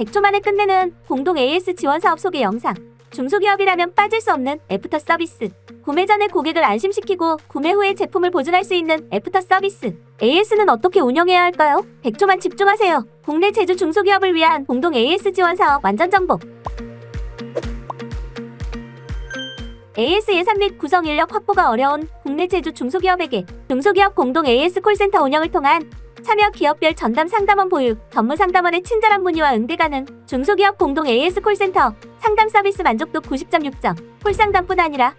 100초 만에 끝내는 공동 AS 지원 사업 소개 영상. 중소기업이라면 빠질 수 없는 애프터 서비스. 구매 전에 고객을 안심시키고 구매 후에 제품을 보증할 수 있는 애프터 서비스. AS는 어떻게 운영해야 할까요? 100초만 집중하세요. 국내 제조 중소기업을 위한 공동 AS 지원 사업 완전 정보. AS 예산 및 구성 인력 확보가 어려운 국내 제조 중소기업에게 중소기업 공동 AS 콜센터 운영을 통한 참여 기업별 전담 상담원 보유, 전문 상담원의 친절한 문의와 응대 가능, 중소기업 공동 AS 콜센터, 상담 서비스 만족도 90.6점, 콜상담뿐 아니라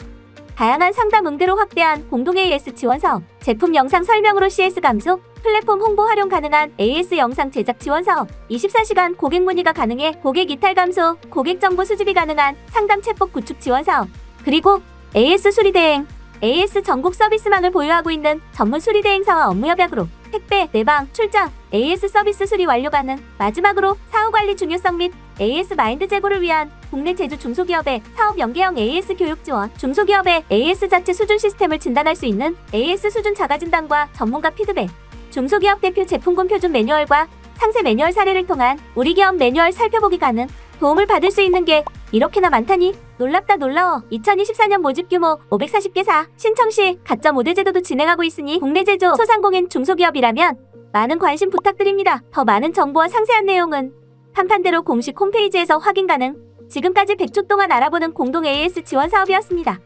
다양한 상담 응대로 확대한 공동 AS 지원 사업, 제품 영상 설명으로 CS 감소, 플랫폼 홍보 활용 가능한 AS 영상 제작 지원 사업, 24시간 고객 문의가 가능해 고객 이탈 감소, 고객 정보 수집이 가능한 상담 챗봇 구축 지원 사업, 그리고 AS 수리 대행, AS 전국 서비스망을 보유하고 있는 전문 수리 대행사와 업무 협약으로 택배, 내방, 출장, AS 서비스 수리 완료 가능. 마지막으로 사후 관리 중요성 및 AS 마인드 제고를 위한 국내 제조 중소기업의 사업 연계형 AS 교육 지원, 중소기업의 AS 자체 수준 시스템을 진단할 수 있는 AS 수준 자가 진단과 전문가 피드백, 중소기업 대표 제품군 표준 매뉴얼과 상세 매뉴얼 사례를 통한 우리 기업 매뉴얼 살펴보기 가능. 도움을 받을 수 있는 게 이렇게나 많다니 놀랍다 놀라워. 2024년 모집 규모 540개 사. 신청 시 가점 5대 제도도 진행하고 있으니 국내 제조 소상공인 중소기업이라면 많은 관심 부탁드립니다. 더 많은 정보와 상세한 내용은 판판대로 공식 홈페이지에서 확인 가능. 지금까지 100초 동안 알아보는 공동 AS 지원 사업이었습니다